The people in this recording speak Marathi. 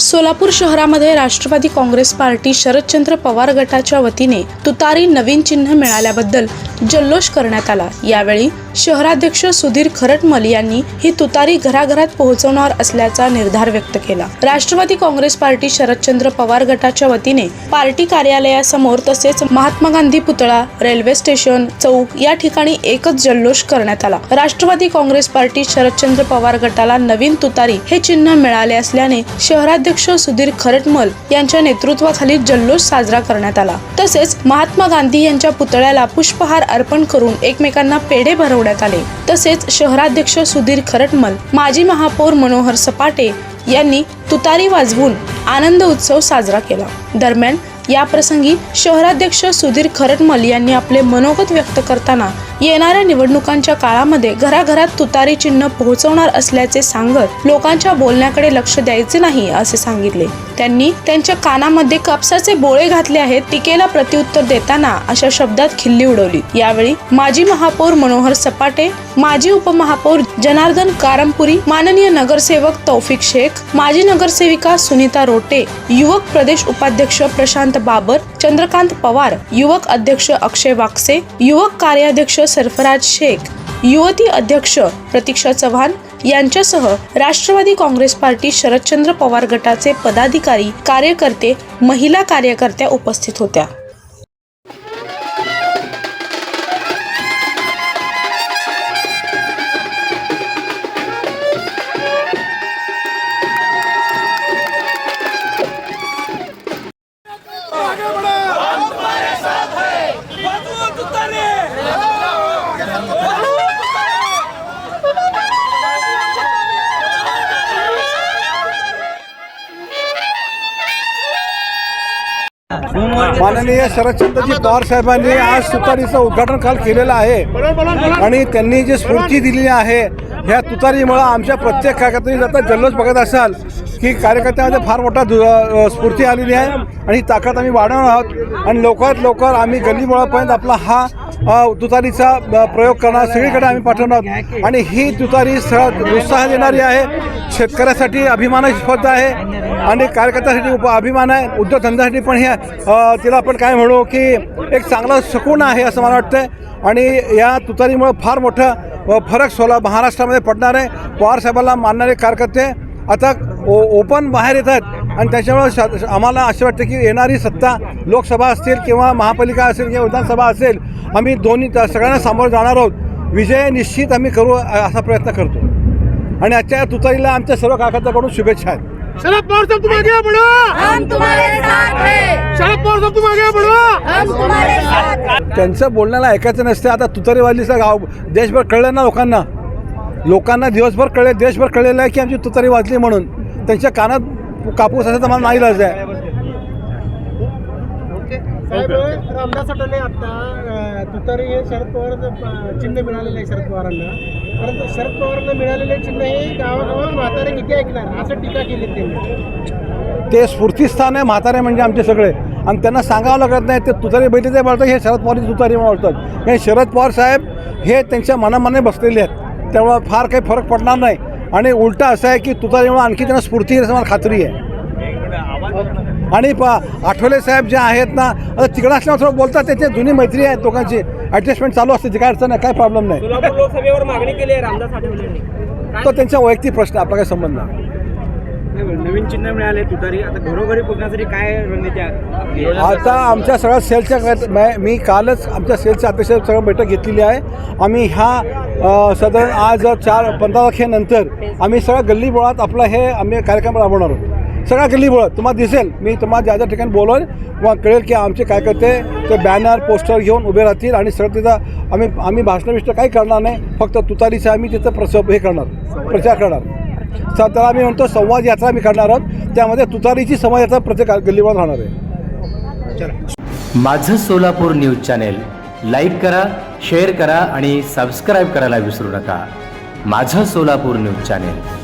सोलापूर शहरामध्ये राष्ट्रवादी काँग्रेस पार्टी शरदचंद्र पवार गटाच्या वतीने तुतारी नवीन चिन्ह मिळाल्याबद्दल जल्लोष करण्यात आला. यावेळी शहराध्यक्ष सुधीर खरटमल यांनी ही तुतारी घराघरात पोहोचवणार असल्याचा निर्धार व्यक्त केला. राष्ट्रवादी काँग्रेस पार्टी शरदचंद्र पवार गटाच्या वतीने पार्टी कार्यालयासमोर तसेच महात्मा गांधी पुतळा रेल्वे स्टेशन चौक या ठिकाणी एकच जल्लोष करण्यात आला. राष्ट्रवादी काँग्रेस पार्टी शरदचंद्र पवार गटाला नवीन तुतारी हे चिन्ह मिळाले असल्याने शहराध्यक्ष सुधीर खरटमल यांच्या नेतृत्वाखाली जल्लोष साजरा करण्यात आला. तसेच महात्मा गांधी यांच्या पुतळ्याला पुष्पहार अर्पण करून एकमेकांना पेढे भरवण्यात आले. तसेच शहराध्यक्ष सुधीर खरटमल माजी महापौर मनोहर सपाटे यांनी तुतारी वाजवून आनंद उत्सव साजरा केला. दरम्यान या प्रसंगी शहराध्यक्ष सुधीर खरटमल यांनी आपले मनोगत व्यक्त करताना येणाऱ्या निवडणुकांच्या काळामध्ये घराघरात तुतारी चिन्ह पोहोचवणार असल्याचे सांगत लोकांच्या बोलण्याकडे लक्ष द्यायचे नाही असे सांगितले. त्यांनी त्यांच्या कानामध्ये कापसाचे बोळे घातले आहेत टीकेला प्रत्युत्तर देताना अशा शब्दात खिल्ली उडवली. यावेळी माजी महापौर मनोहर सपाटे माजी उपमहापौर जनार्दन कारमपुरी माननीय नगरसेवक तौफिक शेख माजी नगरसेविका सुनीता रोटे युवक प्रदेश उपाध्यक्ष प्रशांत बाबर चंद्रकांत पवार युवक अध्यक्ष अक्षय वाकसे युवक कार्याध्यक्ष सरफराज शेख युवती अध्यक्ष प्रतीक्षा चव्हाण यांच्यासह राष्ट्रवादी काँग्रेस पार्टी शरदचंद्र पवार गटाचे पदाधिकारी कार्यकर्ते महिला कार्यकर्त्या उपस्थित होत्या. माननीय शरदचंद्रजी पवार साहेबांनी आज तुतारीचं उद्घाटन काल केलेलं आहे. आणि त्यांनी जी स्फूर्ती दिलेली आहे ह्या तुतारीमुळं आमच्या प्रत्येक कार्यकर्त्यांनी आता जल्लोष बघत असाल की कार्यकर्त्यामध्ये फार मोठा स्फूर्ती आलेली आहे आणि ही ताकद आम्ही वाढवणार आहोत. आणि लवकरात लवकर आम्ही गल्लीमुळापर्यंत आपला हा तुतारीचा प्रयोग करणार. सगळीकडे आम्ही पाठवणार आहोत. आणि ही तुतारी स उत्साह देणारी आहे. शेतकऱ्यासाठी अभिमानाची स्पर्धा आहे. आणि कार्यकर्त्यासाठी उप अभिमान आहे. उद्योगधंद्यासाठी पण हे तिला आपण काय म्हणू की एक चांगला सकून आहे असं मला वाटतं आणि या तुतारीमुळं फार मोठं फरक सोला महाराष्ट्रामध्ये पडणार आहे. पवारसाहेबांना मानणारे कार्यकर्ते आता ओ ओपन बाहेर येतात आणि त्याच्यामुळं शा आम्हाला असं वाटतं की येणारी सत्ता लोकसभा असतील किंवा महापालिका असेल किंवा विधानसभा असेल आम्ही दोन्ही सगळ्यांना सामोरं जाणार आहोत. विजय निश्चित आम्ही करू असा प्रयत्न करतो. आणि आजच्या तुतारीला आमच्या सर्व कार्यकर्त्याकडून शुभेच्छा आहेत. शरद पवार साहब तुम आगे बढ़ो हम तुम्हारे साथ हैं. शरद पवार साहब तुम आगे बढ़ो हम तुम्हारे साथ हैं. त्यांचं बोलण्याला ऐकायचं नसते. आता तुतारीवालीचं गाव देशभर कळलं ना लोकांना. लोकांना दिवसभर कळले देशभर कळलेलं आहे की आमची तुतारी वाजली म्हणून. त्यांच्या कानात कापूस असेल तर मला नाही लाज आहे. साहेब रामदास आठवले आता तुतारी हे शरद पवार चिन्ह मिळालेलं आहे शरद पवारांना. परंतु शरद पवारांना मिळालेले चिन्ह हे गावागावात म्हातारे किती ऐकणार? असं टीका केली त्यांनी. ते स्फूर्तीस्थान आहे म्हातारे म्हणजे आमचे सगळे. आणि त्यांना सांगावं लागत नाही ते तुतारी बैठे ते बोलतात हे शरद पवारची तुतारी ओळखतात हे शरद पवार साहेब हे त्यांच्या मनामाने बसलेले आहेत. त्यामुळं फार काही फरक पडणार नाही. आणि उलटा असं आहे की तुतारीमुळे आणखी त्यांना स्फूर्ती येईल मला खात्री आहे. आणि प आठवले साहेब जे आहेत ना आता तिकडं असल्यावर थोडं बोलतात त्याची जुनी मैत्री आहे दोघांची. ॲडजस्टमेंट चालू असते ती काय अडचण नाही काय प्रॉब्लेम नाही. तो त्यांचा वैयक्तिक प्रश्न आपला काही संबंध नाही. नवीन चिन्ह मिळाले तुतारी. आता घरोघरी पोहोचण्यासाठी काय रणनीती आता आमच्या सगळ्या सेलच्या मी कालच आमच्या सेलच्या अध्यक्ष सगळं बैठक घेतलेली आहे. आम्ही ह्या साधारण आज चार पंधरा तारखेनंतर आम्ही सगळ्या गल्लीबोळात आपलं हे आम्ही कार्यक्रम राबवणार आहोत. सगळ्या गल्लीबोळात तुम्हाला दिसेल मी तुम्हाला ज्या ज्या ठिकाणी बोलवेल किंवा कळेल की आमचे काय करते ते बॅनर पोस्टर घेऊन उभे राहतील आणि सगळं तिथं आम्ही आम्ही भाषण बिष्ट काही करणार नाही फक्त तुतारीचं आम्ही तिथं प्रस हे करणार प्रचार करणार. स- त्याला आम्ही म्हणतो संवाद यात्रा मी करणार आहोत. त्यामध्ये तुतारीची संवाद यात्रा प्रत्येक गल्लीबोळात राहणार आहे. माझं सोलापूर न्यूज चॅनेल लाईक करा शेअर करा आणि सबस्क्राईब करायला विसरू नका. माझं सोलापूर न्यूज चॅनेल.